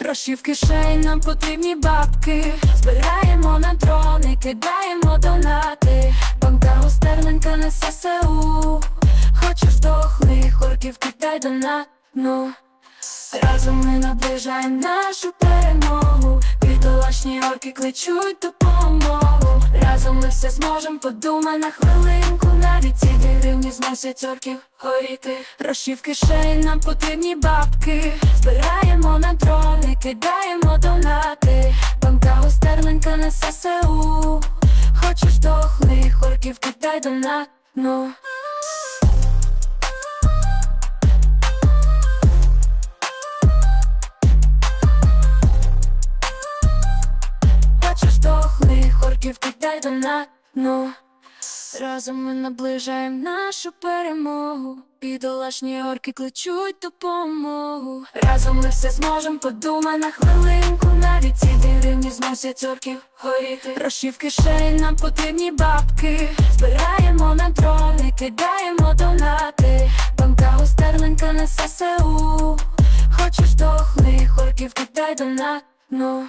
Гроші в кишені, нам потрібні бабки. Збираємо на дрони, кидаємо донати. Банка у стерлинка на ССУ. Хочеш дохлих орків, кидай донат, ну Разом ми наближаємо нашу перемогу. Бідолашні орки кличуть допомогу. Разом ми все зможем, подумай на хвилинку. Навіть ці гривні змусять орків горіти. Гроші в кишені, нам потрібні бабки. Кидаємо донати. Банка у на ССУ. Хочеш дохлих орків, кидай донат, ну Хочеш дохлих орків, кидай донат, ну Разом ми наближаємо нашу перемогу. Бідолашні орки кличуть допомогу. Разом ми все зможем, подумай на хвилинку. Навіть ці деревні змусять орків горіти. Гроші в кишені, нам потрібні бабки. Збираємо на дрони, кидаємо донати. Банка у стерлинка на ССУ. Хочеш дохлих орків, кидай донат, ну